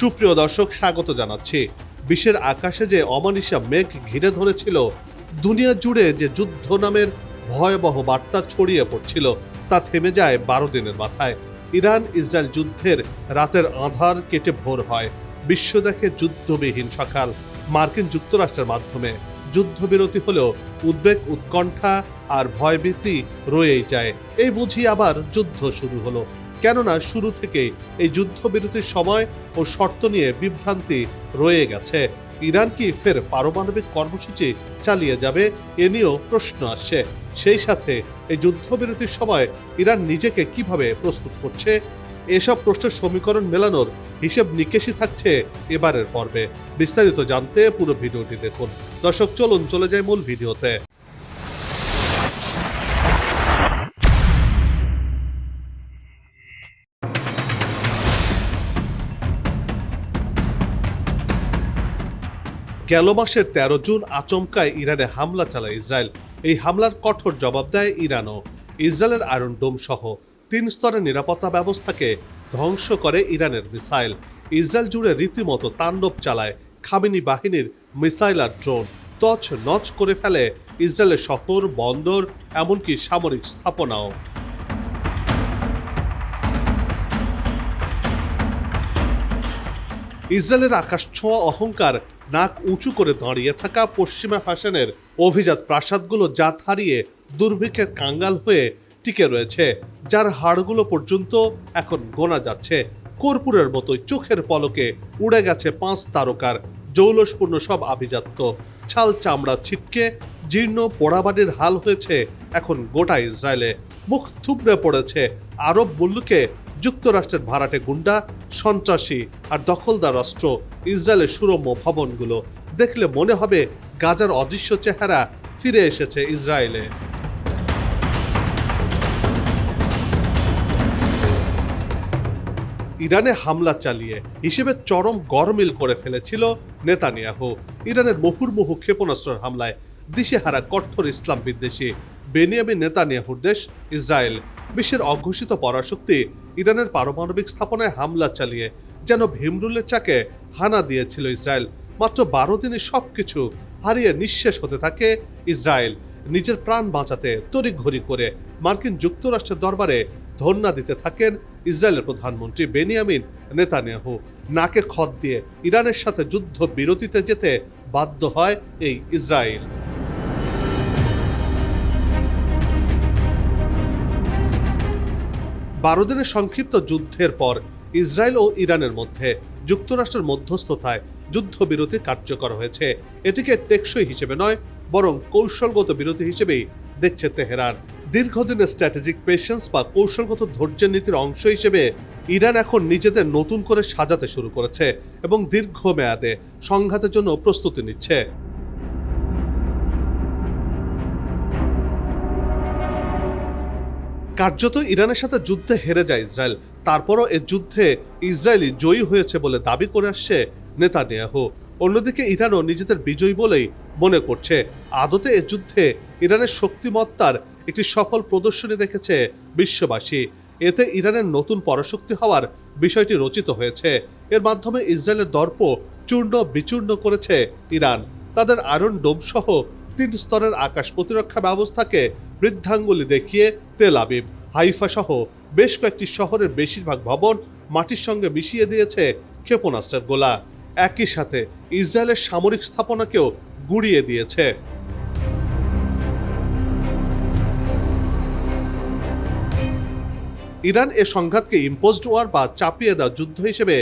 সুপ্রিয় দর্শক, স্বাগত জানাচ্ছি। বিশ্বের আকাশে যে অমানিসা মেঘ ঘিরে ধরেছিল, দুনিয়া জুড়ে যে যুদ্ধ নামের ভয়াবহ বার্তা ছড়িয়ে পড়ছিল, তা থেমে যায় বারো দিনের মাথায়। ইরান ইসরায়েল যুদ্ধের রাতের আধার কেটে ভোর হয়। বিশ্ব দেখে যুদ্ধবিহীন সকাল। মার্কিন যুক্তরাষ্ট্রের মাধ্যমে যুদ্ধবিরতি হলেও উদ্বেগ, উৎকণ্ঠা আর ভয়ভীতি রয়েই যায়। এই বুঝি আবার যুদ্ধ শুরু হলো। কেননা শুরু থেকেই এই যুদ্ধবিরতির সময় ও শর্ত নিয়ে বিভ্রান্তি রয়ে গেছে। ইরান কি ফের পারমাণবিক কর্মসূচি চালিয়ে যাবে এ নিয়েও প্রশ্ন আসছে। সেই সাথে এই যুদ্ধবিরতির সময় ইরান নিজেকে কীভাবে প্রস্তুত করছে, এসব প্রশ্নের সমীকরণ মেলানোর হিসেব নিকেশই থাকছে এবারের পর্বে। বিস্তারিত জানতে পুরো ভিডিওটি দেখুন। দর্শক, চলুন চলে যায় মূল ভিডিওতে। গেল মাসের তেরো জুন আচমকায় ইরানে হামলা চালায় ইসরায়েল। এই হামলার কঠোর জবাব দেয় ইরানও। ইসরায়েলের আয়রন ডোম সহ তিন স্তরের নিরাপত্তা ব্যবস্থাকে ধ্বংস করে ইরানের মিসাইল। ইসরায়েল জুড়ে রীতিমতো তাণ্ডব চালায় খামিনি বাহিনীর মিসাইল আর ড্রোন। তছ নচ করে ফেলে ইসরায়েলের শহর বন্দর, এমনকি সামরিক স্থাপনাও। ইসরায়েলের আকাশ ছোঁয়া অহংকার নাক উঁচু করে দাঁড়িয়ে থাকা পশ্চিমা ফ্যাশনের অভিজাত প্রাসাদগুলো জাত হারিয়ে দুর্ভিক্ষের কাঙ্গাল হয়ে টিকে রয়েছে, যার হাড়গুলো পর্যন্ত এখন গোনা যাচ্ছে। কর্পূরের মতোই চোখের পলকে উড়ে গেছে পাঁচ তারকার জৌলসপূর্ণ সব আভিজাত্য। ছাল চামড়া ছিটকে জীর্ণ পোড়াবাড়ির হাল হয়েছে এখন গোটা ইসরায়েলে। মুখ থুবড়ে পড়েছে আরব মুল্লুকে, যুক্তরাষ্ট্রের ভাড়াটে গুন্ডা সন্ত্রাসী আর দখলদার রাষ্ট্র ইসরায়েলের সুরম্য ভবনগুলো। দেখলে মনে হবে গাজার অদৃশ্য চেহারা ফিরে এসেছে ইসরায়েলে। ইরানে হামলা চালিয়ে হিসেবে চরম গরমিল করে ফেলেছিল নেতানিয়াহু। ইরানের মুহুর্মুহু ক্ষেপণাস্ত্রের হামলায় দিশেহারা কঠোর ইসলাম বিদ্বেষী বেনিয়ামিন নেতানিয়াহুর দেশ ইসরায়েল। বিশ্বের অঘোষিত পরাশক্তি ইরানের পারমাণবিক স্থাপনায় হামলা চালিয়ে যেন ভীমরুলের চাকে হানা দিয়েছিল ইসরায়েল। মাত্র বারো দিনে সবকিছু হারিয়ে নিঃশেষ হতে থাকে ইসরায়েল। নিজের প্রাণ বাঁচাতে তড়িঘড়ি করে মার্কিন যুক্তরাষ্ট্রের দরবারে ধন্যা দিতে থাকেন ইসরায়েলের প্রধানমন্ত্রী বেনিয়ামিন নেতানিয়াহু। নাকে খত দিয়ে ইরানের সাথে যুদ্ধ বিরতিতে যেতে বাধ্য হয় এই ইসরায়েল। বারো দিনের সংক্ষিপ্ত যুদ্ধের পর ইসরায়েল ও ইরানের মধ্যে যুক্তরাষ্ট্রের মধ্যস্থতায় যুদ্ধবিরতি কার্যকর হয়েছে। এটিকে টেকসই হিসেবে নয়, বরং কৌশলগত বিরতি হিসেবেই দেখছে তেহরান। দীর্ঘদিনের স্ট্র্যাটেজিক পেশেন্স বা কৌশলগত ধৈর্যের নীতির অংশ হিসেবে ইরান এখন নিজেদের নতুন করে সাজাতে শুরু করেছে এবং দীর্ঘমেয়াদে সংঘাতের জন্য প্রস্তুতি নিচ্ছে। কার্যত ইরানের সাথে যুদ্ধে হেরে যায় ইসরায়েল। তারপরও এ যুদ্ধে ইসরায়েলি জয়ী হয়েছে বলে দাবি করে আসছে নেতানিয়াহু। অন্যদিকে ইরানও নিজেদের বিজয়ী বলেই মনে করছে। আদতে এ যুদ্ধে ইরানের শক্তিমত্তার একটি সফল প্রদর্শনী দেখেছে বিশ্ববাসী। এতে ইরানের নতুন পরাশক্তি হওয়ার বিষয়টি রচিত হয়েছে। এর মাধ্যমে ইসরায়েলের দর্প চূর্ণ বিচূর্ণ করেছে ইরান। তাদের আয়রন ডোম সহ তিন স্তরের আকাশ প্রতিরক্ষা ব্যবস্থাকে বৃদ্ধাঙ্গুলি দেখিয়ে তেল আবিব। হাইফা সহ বেশ কয়েকটি শহরের বেশিরভাগ ভবন মাটির সঙ্গে মিশিয়ে দিয়েছে ক্ষেপণাস্ত্রের গোলা একই সাথে ইসরায়েলের সামরিক স্থাপনাকেও গুড়িয়ে দিয়েছে। ইরান এ সংঘাতকে ইম্পোজড ওয়ার বা চাপিয়ে দেওয়া যুদ্ধ হিসেবে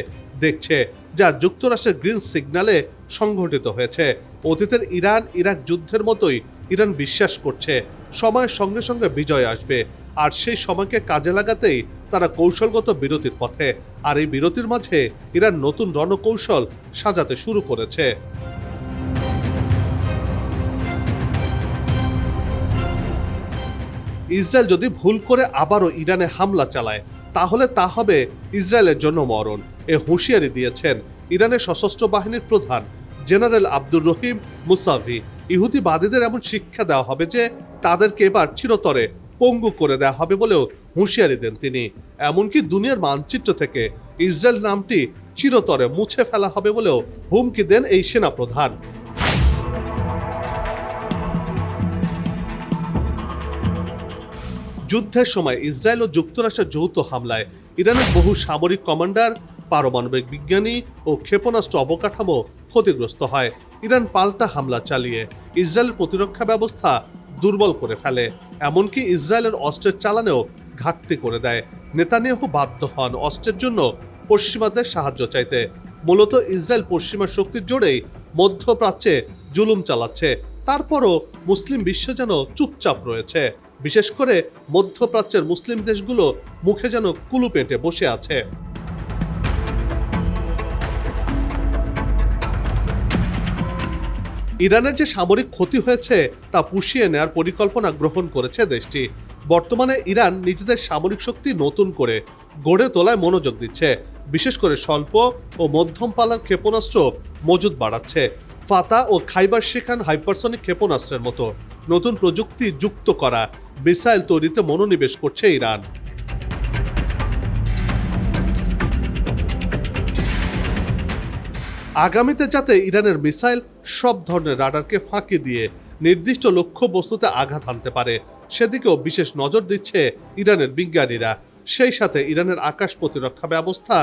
দেখছে, যা যুক্তরাষ্ট্রের গ্রিন সিগন্যালে সংঘটিত হয়েছে। অতীতের ইরান ইরাক যুদ্ধের মতোই ইরান বিশ্বাস করছে। সময়ের সঙ্গে সঙ্গে বিজয় আসবে। আর সেই সময়কে কাজে লাগাতেই তারা কৌশলগত বিরতির পথে। আর এই বিরতির মাঝে ইরান নতুন রণকৌশল সাজাতে শুরু করেছে। ইসরায়েল যদি ভুল করে আবারও ইরানে হামলা চালায়, তাহলে তা হবে ইসরায়েলের জন্য মরণ। এ হুঁশিয়ারি দিয়েছেন ইরানের সশস্ত্র বাহিনীর প্রধান জেনারেল আব্দুর রহিম মুসাভি। ইহুদিবাদীদের এমন শিক্ষা দেওয়া হবে যে তাদেরকে এবার চিরতরে পঙ্গু করে দেওয়া হবে বলেও হুঁশিয়ারি দেন তিনি। এমনকি দুনিয়ার মানচিত্র থেকে ইসরায়েল নামটি চিরতরে মুছে ফেলা হবে বলেও হুমকি দেন এই সেনাপ্রধান। যুদ্ধের সময় ইসরায়েল ও যুক্তরাষ্ট্রের যৌথ হামলায় ইরানের বহু সামরিক কমান্ডার, পারমাণবিক বিজ্ঞানী ও ক্ষেপণাস্ত্র অবকাঠামো ক্ষতিগ্রস্ত হয়। ইরান পাল্টা হামলা চালিয়ে ইসরায়েলের প্রতিরক্ষা ব্যবস্থা দুর্বল করে ফেলে, এমনকি ইসরায়েলের অস্ত্রের চালানেও ঘাটতি করে দেয়। নেতানিয়াহু বাধ্য হন অস্ত্রের জন্য পশ্চিমাদের সাহায্য চাইতে। মূলত ইসরায়েল পশ্চিমা শক্তির জোরেই মধ্যপ্রাচ্যে জুলুম চালাচ্ছে। তারপরও মুসলিম বিশ্ব যেন চুপচাপ রয়েছে। বিশেষ করে মধ্যপ্রাচ্যের মুসলিম দেশগুলো মুখে যেন কুলু পেটে বসে আছে। ইরানের যে সামরিক ক্ষতি হয়েছে তা পুষিয়ে নেয়ার পরিকল্পনা গ্রহণ করেছে দেশটি। বর্তমানে ইরান নিজেদের সামরিক শক্তি নতুন করে গড়ে তোলায় মনোযোগ দিচ্ছে। বিশেষ করে স্বল্প ও মধ্যম পালার ক্ষেপণাস্ত্র মজুদ বাড়াচ্ছে। ফাতা ও খাইবার শেখান হাইপারসনিক ক্ষেপণাস্ত্রের মতো নতুন প্রযুক্তি যুক্ত করা মিসাইল তৈরিতে মনোনিবেশ করছে ইরান। আগামীতে যাতে ইরানের মিসাইল সব ধরনের রাডারকে ফাঁকি দিয়ে নির্দিষ্ট লক্ষ্য বস্তুতে আঘাত হানতে পারে, সেদিকেও বিশেষ নজর দিচ্ছে ইরানের বিজ্ঞানীরা। সেই সাথে ইরানের আকাশ প্রতিরক্ষা ব্যবস্থা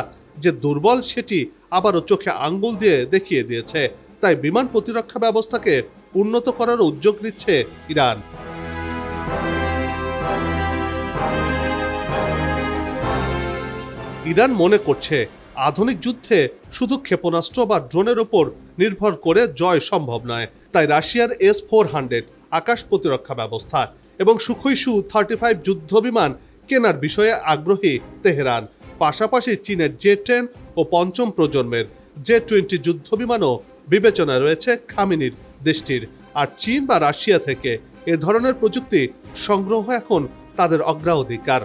যে দুর্বল, সেটি আবারও চোখে আঙ্গুল দিয়ে দেখিয়ে দিয়েছে। তাই বিমান প্রতিরক্ষা ব্যবস্থাকে উন্নত করার উদ্যোগ নিচ্ছে ইরান। ইরান মনে করছে আধুনিক যুদ্ধে শুধু ক্ষেপণাস্ত্র বা ড্রোনের ওপর নির্ভর করে জয় সম্ভব নয়। তাই রাশিয়ার এস ফোর হান্ড্রেড আকাশ প্রতিরক্ষা ব্যবস্থা এবং সুখই সু থার্টি ফাইভ যুদ্ধ বিমান কেনার বিষয়ে আগ্রহী তেহরান। পাশাপাশি চীনের জে টেন ও পঞ্চম প্রজন্মের জে টোয়েন্টি যুদ্ধ বিমানও বিবেচনায় রয়েছে খামিনির দেশটির। আর চীন বা রাশিয়া থেকে এ ধরনের প্রযুক্তি সংগ্রহ এখন তাদের অগ্রাধিকার।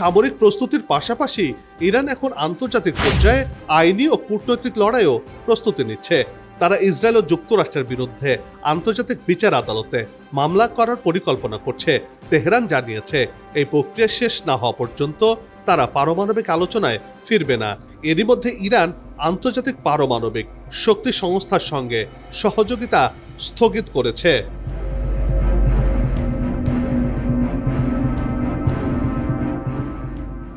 সামরিক প্রস্তুতির পাশাপাশি ইরান এখন আন্তর্জাতিক পর্যায়ে আইনি ও কূটনৈতিক লড়াইও প্রস্তুতি নিচ্ছে। তারা ইসরায়েল ও যুক্তরাষ্ট্রের বিরুদ্ধে আন্তর্জাতিক বিচার আদালতে মামলা করার পরিকল্পনা করছে, তেহরান জানিয়েছে। এই প্রক্রিয়া শেষ না হওয়া পর্যন্ত তারা পারমাণবিক আলোচনায় ফিরবে না। এরই মধ্যে ইরান আন্তর্জাতিক পারমাণবিক শক্তি সংস্থার সঙ্গে সহযোগিতা স্থগিত করেছে।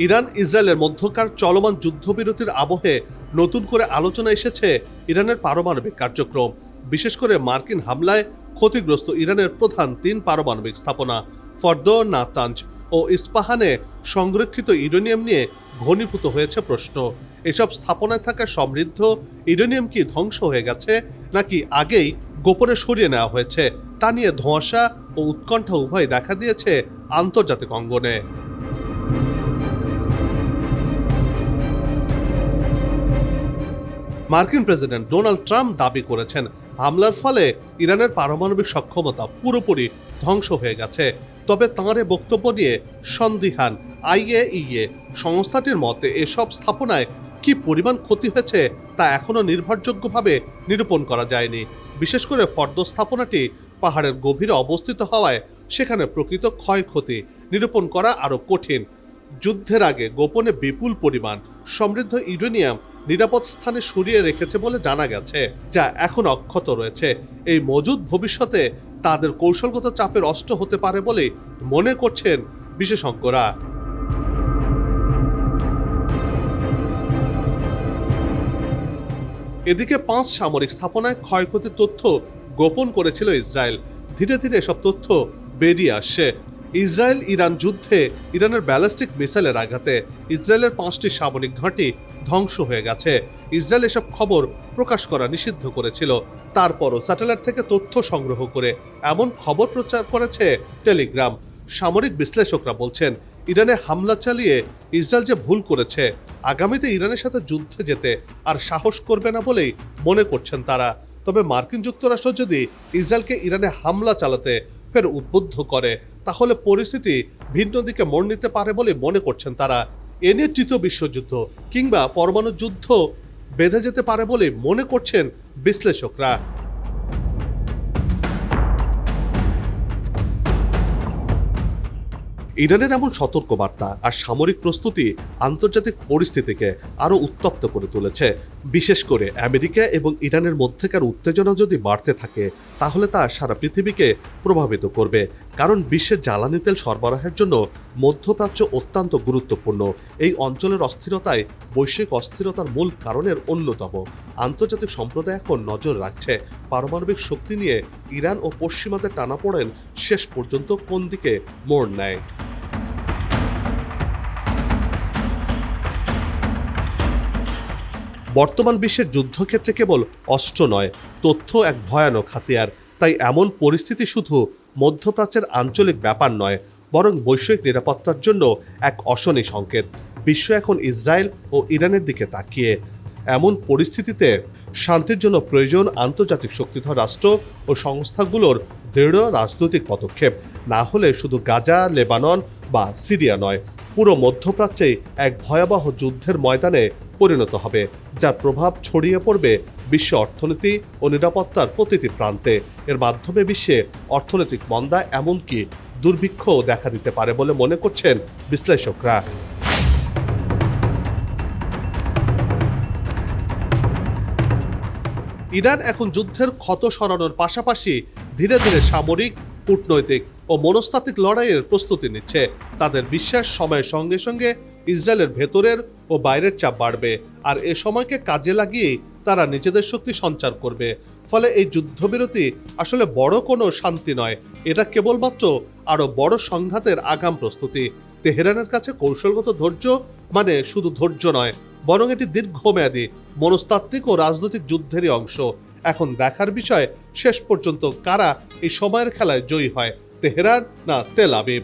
ইরান, ইসরায়েলের মধ্যকার চলমান যুদ্ধবিরতির আবহে নতুন করে আলোচনা এসেছে ইরানের পারমাণবিক কার্যক্রম। বিশেষ করে মার্কিন হামলায় ক্ষতিগ্রস্ত ইরানের প্রধান তিন পারমাণবিক স্থাপনা, ফর্দ, নাতাঞ্জ ও ইস্পাহানে সংরক্ষিত ইউরেনিয়াম নিয়ে ঘনীভূত হয়েছে প্রশ্ন। এসব স্থাপনায় থাকা সমৃদ্ধ ইউরেনিয়াম কি ধ্বংস হয়ে গেছে, নাকি আগেই গোপনে সরিয়ে নেওয়া হয়েছে, তা নিয়ে ধোঁয়াশা ও উৎকণ্ঠা উভয় দেখা দিয়েছে আন্তর্জাতিক অঙ্গনে। মার্কিন প্রেসিডেন্ট ডোনাল্ড ট্রাম্প দাবি করেছেন, হামলার ফলে ইরানের পারমাণবিক সক্ষমতা পুরোপুরি ধ্বংস হয়ে গেছে। তবে তাঁর এ বক্তব্য নিয়ে সন্দিহান আইএইএ সংস্থাটির মতে এসব স্থাপনায় কি পরিমাণ ক্ষতি হয়েছে তা এখনও নির্ভরযোগ্যভাবে নিরূপণ করা যায়নি। বিশেষ করে ফর্দ স্থাপনাটি পাহাড়ের গভীরে অবস্থিত হওয়ায় সেখানে প্রকৃত ক্ষয়ক্ষতি নিরূপণ করা আরও কঠিন। যুদ্ধের আগে গোপনে বিপুল পরিমাণ সমৃদ্ধ ইউরেনিয়াম নিরাপদ স্থানে সরিয়ে রেখেছে বলে জানা গেছে, যা এখন অক্ষত রয়েছে। এই মজুদ ভবিষ্যতে তাদের কৌশলগত চাপের অষ্ট হতে পারে বলে মনে করছেন বিশেষজ্ঞরা। এদিকে পাঁচ সামরিক স্থাপনায় ক্ষয়ক্ষতির তথ্য গোপন করেছিল ইসরায়েল। ধীরে ধীরে এসব তথ্য বেরিয়ে আসছে। ইসরায়েল ইরান যুদ্ধে ইরানের ব্যালিস্টিক মিসাইলের আঘাতে ইসরায়েলের পাঁচটি সামরিক ঘাঁটি ধ্বংস হয়ে গেছে। ইসরায়েল এসব খবর প্রকাশ করা নিষিদ্ধ করেছিল। তারপরও স্যাটেলাইট থেকে তথ্য সংগ্রহ করে এমন খবর প্রচার করেছে টেলিগ্রাম। সামরিক বিশ্লেষকরা বলছেন, ইরানে হামলা চালিয়ে ইসরায়েল যে ভুল করেছে, আগামীতে ইরানের সাথে যুদ্ধে যেতে আর সাহস করবে না বলেই মনে করছেন তারা। তবে মার্কিন যুক্তরাষ্ট্র যদি ইসরায়েলকে ইরানে হামলা চালাতে ফের উদ্বুদ্ধ করে। তাহলে পরিস্থিতি ভিন্ন দিকে মোড় নিতে পারে বলে মনে করছেন তারা। এ নিয়ে তৃতীয় বিশ্বযুদ্ধ কিংবা পরমাণু যুদ্ধ বেঁধে যেতে পারে বলে মনে করছেন বিশ্লেষকরা। ইরানের এমন সতর্কবার্তা আর সামরিক প্রস্তুতি আন্তর্জাতিক পরিস্থিতিকে আরও উত্তপ্ত করে তুলেছে। বিশেষ করে আমেরিকা এবং ইরানের মধ্যেকার উত্তেজনা যদি বাড়তে থাকে, তাহলে তা সারা পৃথিবীকে প্রভাবিত করবে। কারণ বিশ্বের জ্বালানি তেল সরবরাহের জন্য মধ্যপ্রাচ্য অত্যন্ত গুরুত্বপূর্ণ। এই অঞ্চলের অস্থিরতায় বৈশ্বিক অস্থিরতার মূল কারণের অন্যতম। আন্তর্জাতিক সম্প্রদায় এখন নজর রাখছে। পারমাণবিক শক্তি নিয়ে ইরান ও পশ্চিমাদের টানাপোড়েন শেষ পর্যন্ত কোন দিকে মোড় নেয়। বর্তমান বিশ্বের যুদ্ধক্ষেত্রে কেবল অস্ত্র নয়, তথ্য এক ভয়ানক হাতিয়ার। তাই এমন পরিস্থিতি শুধু মধ্যপ্রাচ্যের আঞ্চলিক ব্যাপার নয়, বরং বৈশ্বিক নিরাপত্তার জন্য এক অশনি সংকেত। বিশ্ব এখন ইসরায়েল ও ইরানের দিকে তাকিয়ে। এমন পরিস্থিতিতে শান্তির জন্য প্রয়োজন আন্তর্জাতিক শক্তিধর রাষ্ট্র ও সংস্থাগুলোর দৃঢ় রাজনৈতিক পদক্ষেপ। না হলে শুধু গাজা, লেবানন বা সিরিয়া নয়, পুরো মধ্যপ্রাচ্যে এক ভয়াবহ যুদ্ধের ময়দানে পরিণত হবে, যার প্রভাব ছড়িয়ে পড়বে বিশ্ব অর্থনীতি ও নিরাপত্তার প্রতিটি প্রান্তে। এর মাধ্যমে বিশ্বে অর্থনৈতিক মন্দা এমনকি দুর্ভিক্ষও দেখা দিতে পারে বলে মনে করছেন বিশ্লেষকরা। ইরান এখন যুদ্ধের ক্ষত সরানোর পাশাপাশি ধীরে ধীরে সামরিক, কূটনৈতিক ও মনস্তাত্ত্বিক লড়াইয়ের প্রস্তুতি নিচ্ছে। তাদের বিশ্বাস সময়ের সঙ্গে সঙ্গে ইসরায়েলের ভেতরের ও বাইরের চাপ বাড়বে আর এ সময়কে কাজে লাগিয়েই তারা নিজেদের শক্তি সঞ্চার করবে। ফলে এই যুদ্ধবিরতি আসলে বড় কোনো শান্তি নয়। এটা কেবলমাত্র আরও বড় সংঘাতের আগাম প্রস্তুতি। তেহরানের কাছে কৌশলগত ধৈর্য মানে শুধু ধৈর্য নয়, বরং এটি দীর্ঘমেয়াদী, মনস্তাত্ত্বিক ও রাজনৈতিক যুদ্ধেরই অংশ। এখন দেখার বিষয়, শেষ পর্যন্ত কারা এই সময়ের খেলায় জয়ী হয়, তেহরান না তেল আবিব?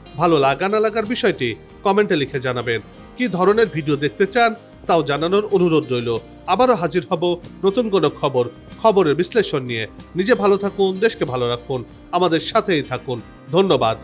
ভালো লাগা না লাগার বিষয়টি কমেন্টে লিখে জানাবেন। কি ধরনের ভিডিও দেখতে চান তাও জানানোর অনুরোধ রইল। আবারও হাজির হব নতুন কোনো খবর, খবরের বিশ্লেষণ নিয়ে। নিজে ভালো থাকুন, দেশকে ভালো রাখুন। আমাদের সাথেই থাকুন। ধন্যবাদ।